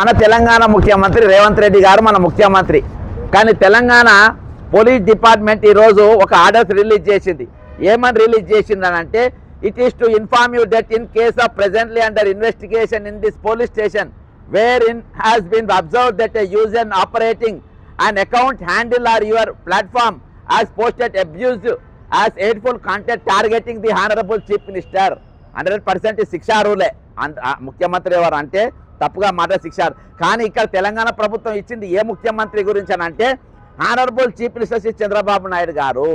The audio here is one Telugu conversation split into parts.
మన తెలంగాణ ముఖ్యమంత్రి రేవంత్ రెడ్డి గారు మన ముఖ్యమంత్రి. కానీ తెలంగాణ పోలీస్ డిపార్ట్మెంట్ ఈరోజు ఒక ఆర్డర్స్ రిలీజ్ చేసింది. ఏమని రిలీజ్ చేసింది అంటే it is to inform you that in case of presently under investigation in this police station wherein has been observe that a and operating and account handle or your platform as posted abused as hateful content targeting the honourable chief minister hundred percent శిక్షా రూలే. అంత- ముఖ్యమంత్రి ఎవరు అంటే తప్పుగా మాట శిక్ష కానీ ఇక్కడ తెలంగాణ ప్రభుత్వం ఇచ్చింది ఏ ముఖ్యమంత్రి గురించి అని అంటే honourable chief minister Shri Chandrababu Naidu గారు.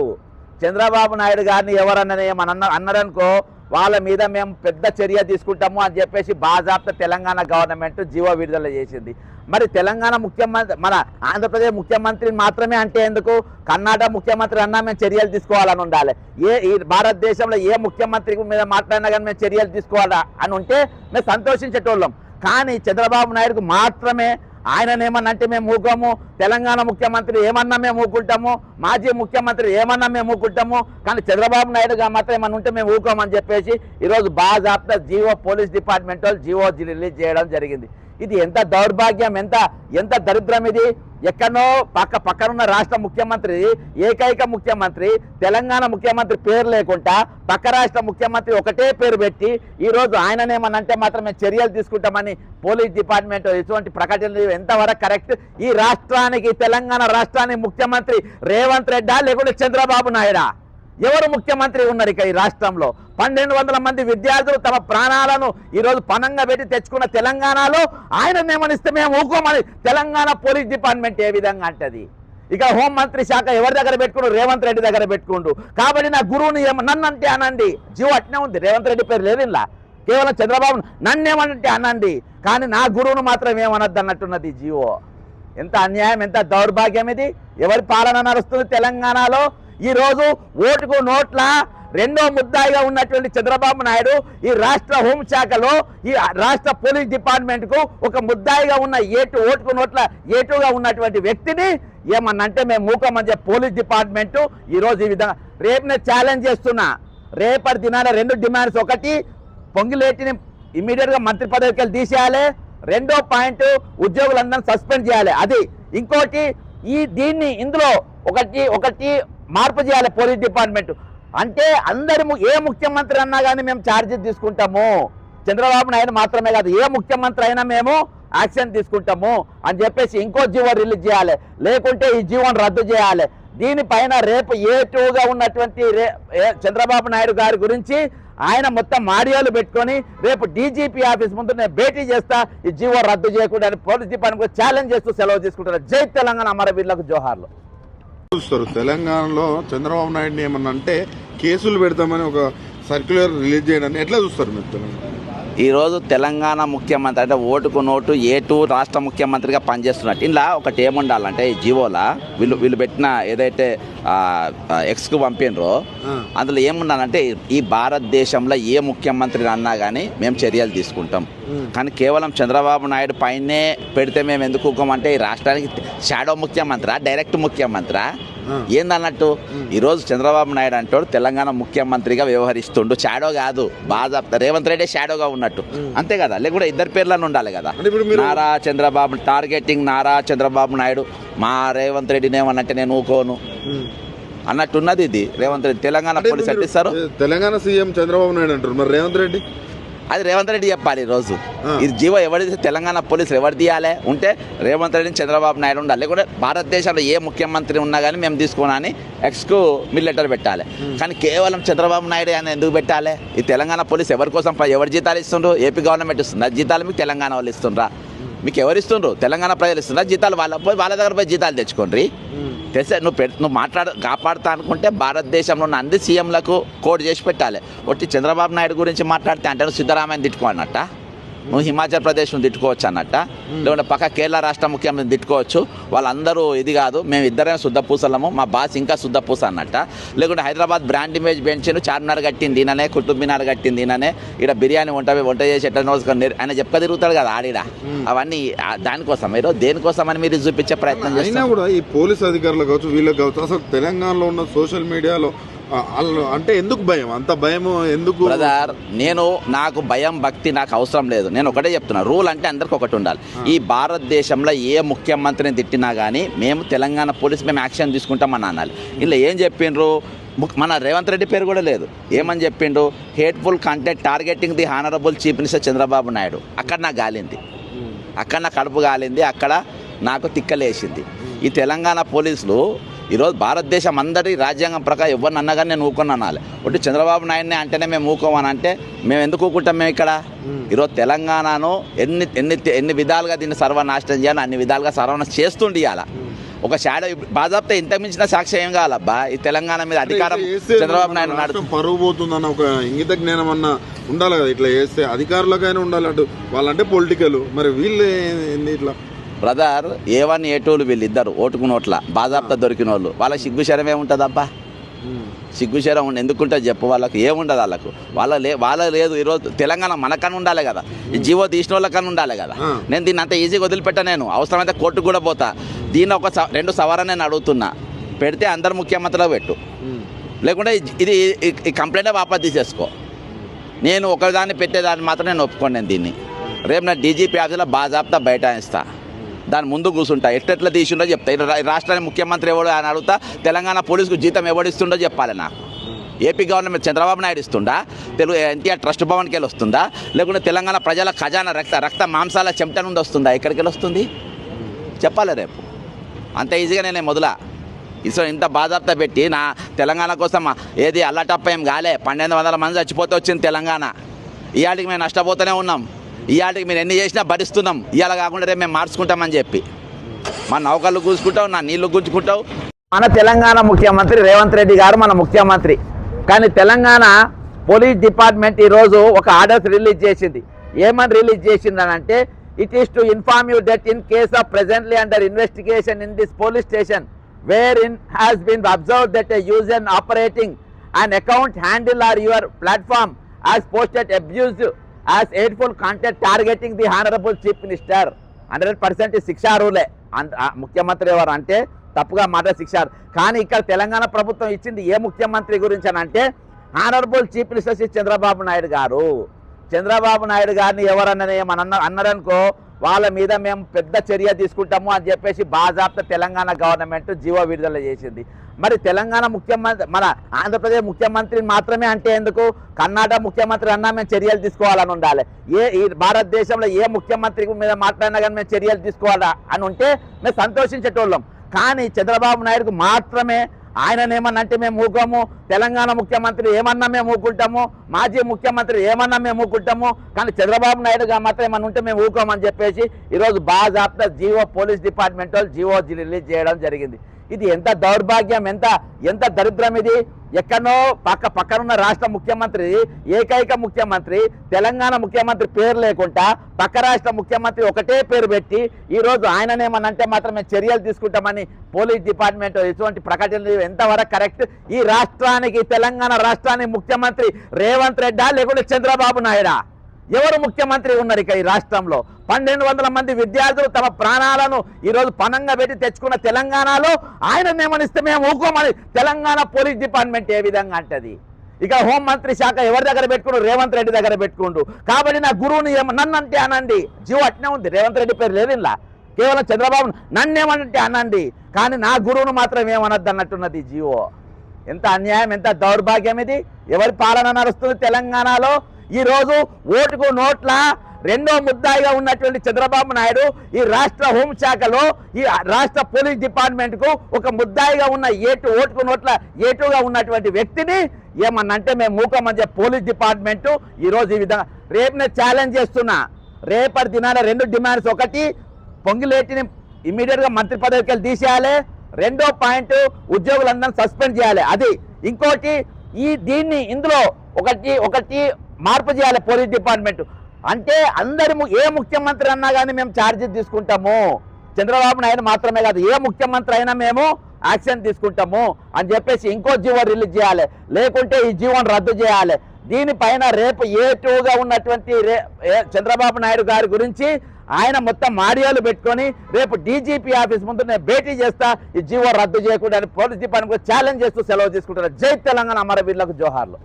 చంద్రబాబు నాయుడు గారిని ఎవరన్నా ఏమన్నా అన్నారనుకో వాళ్ళ మీద మేము పెద్ద చర్య తీసుకుంటాము అని చెప్పేసి బాజాప్త తెలంగాణ గవర్నమెంట్ జీవో విడుదల చేసింది. మరి తెలంగాణ ముఖ్యమంత్రి మన ఆంధ్రప్రదేశ్ ముఖ్యమంత్రి మాత్రమే అంటే ఎందుకు? కర్ణాటక ముఖ్యమంత్రి అన్నా మేము చర్యలు తీసుకోవాలని ఉండాలి. ఏ ఈ భారతదేశంలో ఏ ముఖ్యమంత్రి మీద మాట్లాడినా కానీ మేము చర్యలు తీసుకోవాలా అని ఉంటే మేము సంతోషించేటోళ్ళం. కానీ చంద్రబాబు నాయుడుకు మాత్రమే ఆయన మేము ఊకోము. తెలంగాణ ముఖ్యమంత్రి ఏమన్నా మేము ఊకుంటాము. మాజీ ముఖ్యమంత్రి ఏమన్నా మేము ఊకుంటాము. కానీ చంద్రబాబు నాయుడుగా మాత్రం ఏమన్నా ఉంటే మేము ఊకోమని చెప్పేసి ఈరోజు బాజాప్త జీవో పోలీస్ డిపార్ట్మెంట్ వాళ్ళు జీవో రిలీజ్ చేయడం జరిగింది. ఇది ఎంత దౌర్భాగ్యం ఎంత ఎంత దరిద్రం ఇది? ఎక్కడో పక్క పక్కనున్న రాష్ట్ర ముఖ్యమంత్రి ఏకైక ముఖ్యమంత్రి తెలంగాణ ముఖ్యమంత్రి పేరు లేకుండా పక్క రాష్ట్ర ముఖ్యమంత్రి ఒకటే పేరు పెట్టి ఈ రోజు ఆయననేమనంటే మాత్రమే చర్యలు తీసుకుంటామని పోలీస్ డిపార్ట్మెంట్ ఇటువంటి ప్రకటనలు ఎంతవరకు కరెక్ట్? ఈ రాష్ట్రానికి తెలంగాణ రాష్ట్రానికి ముఖ్యమంత్రి రేవంత్ రెడ్డా లేకుంటే చంద్రబాబు నాయుడా? ఎవరు ముఖ్యమంత్రి ఉన్నారు ఇక ఈ రాష్ట్రంలో? పన్నెండు వందల మంది విద్యార్థులు తమ ప్రాణాలను ఈరోజు పనంగా పెట్టి తెచ్చుకున్న తెలంగాణలో. ఆయన నియమనిస్తే మేము ఊకోమని తెలంగాణ పోలీస్ డిపార్ట్మెంట్ ఏ విధంగా అంటది? ఇక హోంమంత్రి శాఖ ఎవరి దగ్గర పెట్టుకుండు? రేవంత్ రెడ్డి దగ్గర పెట్టుకుండు. కాబట్టి నా గురువుని నన్నంటే నన్ను అంటే అనండి. జీవో అట్నే ఉంది. రేవంత్ రెడ్డి పేరు లేదు ఇలా కేవలం చంద్రబాబు నన్ను ఏమనంటే అనండి. కానీ నా గురువును మాత్రం ఏమనద్దు అన్నట్టున్నది జీవో ఎంత అన్యాయం ఎంత దౌర్భాగ్యం ఇది? ఎవరి పాలన నడుస్తుంది తెలంగాణలో? ఈ రోజు ఓటుకు నోట్ల రెండో ముద్దాయిగా ఉన్నటువంటి చంద్రబాబు నాయుడు ఈ రాష్ట్ర హోంశాఖలో ఈ రాష్ట్ర పోలీస్ డిపార్ట్మెంట్కు ఒక ముద్దాయిగా ఉన్న ఏటు ఓటుకు నోట్ల ఏటుగా ఉన్నటువంటి వ్యక్తిని ఏమన్నంటే మేము మూకమని పోలీస్ డిపార్ట్మెంటు. ఈ రోజు ఈ విధంగా రేపు నేను ఛాలెంజ్ చేస్తున్నా. రేపటి దినాల రెండు డిమాండ్స్. ఒకటి పొంగిలేటిని ఇమీడియట్గా మంత్రి పదవికి వెళ్ళి తీసేయాలి. రెండో పాయింట్ ఉద్యోగులందరినీ సస్పెండ్ చేయాలి. అది. ఇంకోటి ఈ దీన్ని ఇందులో ఒకటి ఒకటి మార్పు చేయాలి పోలీస్ డిపార్ట్మెంట్. అంటే అందరి ఏ ముఖ్యమంత్రి అన్నా కానీ మేము ఛార్జీ తీసుకుంటాము. చంద్రబాబు నాయుడు మాత్రమే కాదు ఏ ముఖ్యమంత్రి అయినా మేము యాక్షన్ తీసుకుంటాము అని చెప్పేసి ఇంకో జీవో రిలీజ్ చేయాలి. లేకుంటే ఈ జీవోని రద్దు చేయాలి. దీనిపైన రేపు ఏ టూగా ఉన్నటువంటి రే చంద్రబాబు నాయుడు గారి గురించి ఆయన మొత్తం ఆడియోలు పెట్టుకొని రేపు డీజీపీ ఆఫీస్ ముందు నేను భేటీ చేస్తా ఈ జీవో రద్దు చేయకుండా అని పోలీస్ డిపార్ట్మెంట్ ఛాలెంజ్ చేస్తూ సెలవు తీసుకుంటారు జై తెలంగాణ అమరవీరులకు జోహార్లు. చూస్తారు. తెలంగాణలో చంద్రబాబు నాయుడు ఏమన్నా అంటే కేసులు పెడతామని ఒక సర్క్యులర్ రిలీజ్ చేయడాన్ని ఎట్లా చూస్తారు మీరు తెలంగాణ? ఈరోజు తెలంగాణ ముఖ్యమంత్రి అంటే ఓటుకు నోటు ఏ టూ రాష్ట్ర ముఖ్యమంత్రిగా పనిచేస్తున్నట్టు. ఇలా ఒకటి ఏముండాలంటే ఈ జీవోలా వీళ్ళు వీళ్ళు పెట్టిన ఏదైతే ఎక్స్కు పంపినరో అందులో ఏముండాలంటే ఈ భారతదేశంలో ఏ ముఖ్యమంత్రిని అన్నా కానీ మేము చర్యలు తీసుకుంటాం. కానీ కేవలం చంద్రబాబు నాయుడు పైనే పెడితే మేము ఎందుకు ఊకోమంటే ఈ రాష్ట్రానికి షాడో ముఖ్యమంత్రి డైరెక్ట్ ముఖ్యమంత్రి? ఏందన్నట్టు? ఈరోజు చంద్రబాబు నాయుడు అంటాడు తెలంగాణ ముఖ్యమంత్రిగా వ్యవహరిస్తుండు షాడో కాదు. బాగా రేవంత్ రెడ్డి షాడోగా ఉన్నట్టు. అంతే కదా? లేకుంటే ఇద్దరు పేర్లను ఉండాలి కదా? నారా చంద్రబాబు టార్గెటింగ్ నారా చంద్రబాబు నాయుడు. మా రేవంత్ రెడ్డిని ఏమనంటే నేను ఊకోను. అన్నట్టున్నది ఇది. రేవంత్ రెడ్డి తెలంగాణ పోలీస్ తెలంగాణ సీఎం చంద్రబాబు నాయుడు అంటారు. మరి రేవంత్ రెడ్డి? అది రేవంత్ రెడ్డి చెప్పాలి ఈ రోజు ఆ. ఇది జీవో ఎవరి తెలంగాణ పోలీసులు ఎవరు తీయాలి ఉంటే రేవంత్ రెడ్డి చంద్రబాబు నాయుడు ఉండాలి. లేకుంటే భారతదేశంలో ఏ ముఖ్యమంత్రి ఉన్నా కానీ మేము తీసుకోనని ఎక్స్కు మీరు లెటర్ పెట్టాలి. కానీ కేవలం చంద్రబాబు నాయుడు అని ఎందుకు పెట్టాలి? ఈ తెలంగాణ పోలీస్ ఎవరి కోసం ఎవరు జీతాలు ఇస్తుండ్రు? ఏపీ గవర్నమెంట్ ఇస్తుంది? జీతాలు మీకు తెలంగాణ వాళ్ళు ఇస్తుండ్రా? మీకు ఎవరు ఇస్తుండ్రు? తెలంగాణ ప్రజలు ఇస్తుండ్రా? జీతాలు వాళ్ళ పోయి వాళ్ళ దగ్గర పోయి జీతాలు తెచ్చుకోండి తెలిసే నువ్వు పెట్ నువ్వు మాట్లాడ కాపాడుతా అనుకుంటే భారతదేశంలో ఉన్న అన్ని సీఎంలకు కోడ్ చేసి పెట్టాలి. ఒట్టి చంద్రబాబు నాయుడు గురించి మాట్లాడితే అంటే నువ్వు సిద్ధరామయ్యని తిట్టుకో అన్నట్ట నువ్వు హిమాచల్ ప్రదేశ్ను తిట్టుకోవచ్చు అన్నట్ట. లేకుంటే పక్క కేరళ రాష్ట్ర ముఖ్యమంత్రిని తిట్టుకోవచ్చు. వాళ్ళందరూ ఇది కాదు మేము ఇద్దరం శుద్ధ పూసలము మా బాస్ ఇంకా శుద్ధ పూస అన్నట్ట. లేకుంటే హైదరాబాద్ బ్రాండ్ ఇమేజ్ పెంచాను చార్మినార్ కట్టింది ఈయననే కుతుబ్ మినార్ కట్టింది ఈయననే ఇక్కడ బిర్యానీ వంట వంట చేసి ఎట్లా నోసుకొని ఆయన చెప్ప తిరుగుతాడు కదా ఆడిడ. అవన్నీ దానికోసం మీరు దేనికోసం అని మీరు చూపించే ప్రయత్నం చేస్తారు. కూడా ఈ పోలీస్ అధికారులు కావచ్చు వీళ్ళకి కావచ్చు అసలు తెలంగాణలో ఉన్న సోషల్ మీడియాలో అంటే ఎందుకు భయం? అంత భయం ఎందుకు? బ్రదర్ నేను నాకు భయం భక్తి నాకు అవసరం లేదు. నేను ఒకటే చెప్తున్నా. రూల్ అంటే అందరికి ఒకటి ఉండాలి. ఈ భారతదేశంలో ఏ ముఖ్యమంత్రిని తిట్టినా కానీ మేము తెలంగాణ పోలీస్ మేము యాక్షన్ తీసుకుంటామని అనాలి. ఇలా ఏం చెప్పిండ్రు? మన రేవంత్ రెడ్డి పేరు కూడా లేదు. ఏమని చెప్పిండు hateful content targeting the honourable chief minister Chandrababu Naidu. అక్కడ నాకు గాలింది. అక్కడ నా కడుపు కాలింది అక్కడ నాకు తిక్కలేసింది. ఈ తెలంగాణ పోలీసులు ఈరోజు భారతదేశం అందరి రాజ్యాంగం ప్రకారం ఎవరిని అన్నా కానీ నేను ఊకొని అనాలి ఒకటి చంద్రబాబు నాయుడిని అంటేనే మేము ఊకోమని అంటే మేము ఎందుకు ఊకుంటాం మేము ఇక్కడ? ఈరోజు తెలంగాణను ఎన్ని ఎన్ని ఎన్ని విధాలుగా దీన్ని సర్వనాశనం చేయాలి అన్ని విధాలుగా సర్వనాశనం చేస్తుండి ఇవాళ ఒక షాడో బాజాబ్తా ఇంత మించిన సాక్ష్యం ఏం కావాలబ్బా ఈ తెలంగాణ మీద అధికారం చంద్రబాబు నాయుడు పరువు పోతుందన్న ఒక ఇంగిత జ్ఞానం అన్న ఉండాలి కదా ఇట్లా చేస్తే అధికారులకైనా ఉండాలి అటు వాళ్ళంటే పొలిటికల్ మరి వీళ్ళు ఏంది ఇట్లా? బ్రదర్ ఏ వన్ ఏ టూలు వీళ్ళిద్దరు ఓటుకు నోట్ల బాజాబ్తా దొరికిన వాళ్ళు వాళ్ళ సిగ్గుశరం ఏముంటుందబ్బా సిగ్గుశరం ఉండి ఎందుకుంటుంది చెప్పు వాళ్ళకు? ఏముండదు వాళ్ళకు? వాళ్ళ లే వాళ్ళ లేదు ఈరోజు తెలంగాణ మనకన్నా ఉండాలి కదా. ఈ జీవో తీసిన వాళ్ళకన్నా ఉండాలి కదా. నేను దీన్ని అంత ఈజీగా వదిలిపెట్టా నేను. అవసరమైతే కోర్టుకు కూడా పోతా. దీన్ని ఒక రెండు సవరణ నేను అడుగుతున్నా. పెడితే అందరు ముఖ్యమంత్రిలో పెట్టు. లేకుంటే ఇది- ఈ- ఈ కంప్లైంట్ వాపస్ తీసేసుకో. నేను ఒకదాన్ని పెట్టేదాన్ని మాత్రం నేను ఒప్పుకోండి నేను దీన్ని. రేపు నా డీజీపీ ఆఫీస్లో బాజాబ్తా బైఠాయిస్తా. దాని ముందు కూర్చుంటా ఎట్టెట్లా తీసిండో చెప్తా. రాష్ట్రానికి ముఖ్యమంత్రి ఎవడు అని అడుగుతా తెలంగాణ పోలీసుకు జీతం ఎవడిస్తుండో చెప్పాలి నాకు ఏపీ గవర్నమెంట్ చంద్రబాబు నాయుడు ఇస్తుందా తెలుగు ఎన్టీఆర్ ట్రస్ట్ భవన్కి వెళ్ళి వస్తుందా? లేకుంటే తెలంగాణ ప్రజల ఖజానా రక్త రక్త మాంసాల చెమట నుండి వస్తుందా? ఎక్కడికి వెళ్ళి వస్తుంది? చెప్పాలి రేపు? అంత ఈజీగా నేనే మొదల. ఇసో ఇంత బాధార్త పెట్టి నా తెలంగాణ కోసం ఏది అల్లటప్ప ఏం కాలే. పన్నెండు వందల మంది చచ్చిపోతే వచ్చింది తెలంగాణ. ఇవాటికి మేము నష్టపోతూనే ఉన్నాం. ఇవాటికి మీరు ఎన్ని చేసినా భరిస్తున్నాం. ఇవాళ కాకుండా రేపు మేము మార్చుకుంటామని చెప్పి. మా నౌకలు కూసుకుంటావు నా నీళ్ళు గుంజుకుంటావు మన తెలంగాణ ముఖ్యమంత్రి రేవంత్ రెడ్డి గారు మన ముఖ్యమంత్రి. కానీ తెలంగాణ పోలీస్ డిపార్ట్మెంట్ ఈరోజు ఒక ఆర్డర్స్ రిలీజ్ చేసింది. ఏమని రిలీజ్ చేసింది అని అంటే it is to inform you that in case of presently under investigation in this police station wherein has been observe that a and operating and account handle or your platform has posted abused as hateful content targeting the honorable chief minister. Hundred percent శిక్షా రూలే. అంత- ముఖ్యమంత్రి ఎవరు అంటే తప్పుగా మాట శిక్ష కానీ ఇక్కడ తెలంగాణ ప్రభుత్వం ఇచ్చింది ఏ ముఖ్యమంత్రి గురించి అని అంటే honourable chief minister Shri Chandrababu Naidu గారు. చంద్రబాబు నాయుడు గారిని ఎవరన్నా మన అన్నారనుకో వాళ్ళ మీద మేము పెద్ద చర్య తీసుకుంటాము అని చెప్పేసి బాజాప్త తెలంగాణ గవర్నమెంట్ జీవో విడుదల చేసింది. మరి తెలంగాణ ముఖ్యమంత్రి మన ఆంధ్రప్రదేశ్ ముఖ్యమంత్రిని మాత్రమే అంటే ఎందుకు? కర్ణాటక ముఖ్యమంత్రి అన్నా మేము చర్యలు తీసుకోవాలని ఉండాలి. ఏ ఈ భారతదేశంలో ఏ ముఖ్యమంత్రి మీద మాట్లాడినా కానీ మేము చర్యలు తీసుకోవాలా అని ఉంటే మేము సంతోషించేటోళ్ళం. కానీ చంద్రబాబు నాయుడుకు మాత్రమే ఆయన మేము ఊకోము. తెలంగాణ ముఖ్యమంత్రి ఏమన్నా మేము ఊకుంటాము. మాజీ ముఖ్యమంత్రి ఏమన్నా మేము ఊకుంటాము. కానీ చంద్రబాబు నాయుడు గారు మాత్రం ఏమన్నా ఉంటే మేము ఊకోమని చెప్పేసి ఈరోజు బాజాప్తా జీవో పోలీస్ డిపార్ట్మెంట్ వాళ్ళు జీవో రిలీజ్ చేయడం జరిగింది. ఇది ఎంత దౌర్భాగ్యం ఎంత ఎంత దరిద్రం ఇది? ఎక్కడో పక్క పక్కనున్న రాష్ట్ర ముఖ్యమంత్రి ఏకైక ముఖ్యమంత్రి తెలంగాణ ముఖ్యమంత్రి పేరు లేకుండా పక్క రాష్ట్ర ముఖ్యమంత్రి ఒకటే పేరు పెట్టి ఈరోజు ఆయననేమనంటే మాత్రం మేము చర్యలు తీసుకుంటామని పోలీస్ డిపార్ట్మెంట్ ఇటువంటి ప్రకటనలు ఎంతవరకు కరెక్ట్? ఈ రాష్ట్రానికి తెలంగాణ రాష్ట్రానికి ముఖ్యమంత్రి రేవంత్ రెడ్డా లేకుంటే చంద్రబాబు నాయుడా? ఎవరు ముఖ్యమంత్రి ఉన్నారు ఇక ఈ రాష్ట్రంలో? పన్నెండు వందల మంది విద్యార్థులు తమ ప్రాణాలను ఈరోజు పనంగా పెట్టి తెచ్చుకున్న తెలంగాణలో ఆయన నియమనిస్తే మేము ఊకోమని తెలంగాణ పోలీస్ డిపార్ట్మెంట్ ఏ విధంగా అంటది? ఇక హోంమంత్రి శాఖ ఎవరి దగ్గర పెట్టుకుండు? రేవంత్ రెడ్డి దగ్గర పెట్టుకుండు. కాబట్టి నా గురువుని నన్నంటే నన్ను అంటే అనండి. జీవో అట్నే ఉంది. రేవంత్ రెడ్డి పేరు లేదు ఇలా కేవలం చంద్రబాబు నన్ను అనండి. కానీ నా గురువును మాత్రం ఏమనద్దు అన్నట్టున్నది జీవో ఎంత అన్యాయం ఎంత దౌర్భాగ్యం ఇది? ఎవరి పాలన నడుస్తుంది తెలంగాణలో? ఈరోజు ఓటుకు నోట్ల రెండో ముద్దాయిగా ఉన్నటువంటి చంద్రబాబు నాయుడు ఈ రాష్ట్ర హోంశాఖలో ఈ రాష్ట్ర పోలీస్ డిపార్ట్మెంట్కు ఒక ముద్దాయిగా ఉన్న ఏటు ఓటుకు నోట్ల ఏటుగా ఉన్నటువంటి వ్యక్తిని ఏమన్నంటే మేము మూకమని చెప్పి పోలీస్ డిపార్ట్మెంటు ఈరోజు ఈ విధంగా రేపు నేను ఛాలెంజ్ చేస్తున్నా. రేపటి దినాల రెండు డిమాండ్స్. ఒకటి పొంగిలేటిని ఇమీడియట్గా మంత్రి పదవికి వెళ్ళి తీసేయాలి. రెండో పాయింట్ ఉద్యోగులందరినీ సస్పెండ్ చేయాలి. అది. ఇంకోటి ఈ దీన్ని ఇందులో ఒకటి ఒకటి మార్పు చేయాలి పోలీస్ డిపార్ట్మెంట్. అంటే అందరి ఏ ముఖ్యమంత్రి అన్నా కానీ మేము ఛార్జీ తీసుకుంటాము. చంద్రబాబు నాయుడు మాత్రమే కాదు ఏ ముఖ్యమంత్రి అయినా మేము యాక్షన్ తీసుకుంటాము అని చెప్పేసి ఇంకో జీవో రిలీజ్ చేయాలి. లేకుంటే ఈ జీవోని రద్దు చేయాలి. దీనిపైన రేపు ఏ టూగా ఉన్నటువంటి రే ఏ చంద్రబాబు నాయుడు గారి గురించి ఆయన మొత్తం ఆడియోలు పెట్టుకొని రేపు డీజీపీ ఆఫీస్ ముందు నేను భేటీ చేస్తా ఈ జీవో రద్దు చేయకుండా అని పోలీస్ డిపార్ట్మెంట్ ఛాలెంజ్ చేస్తూ సెలవు తీసుకుంటారు. జై తెలంగాణ అమరవీరులకు జోహార్లు.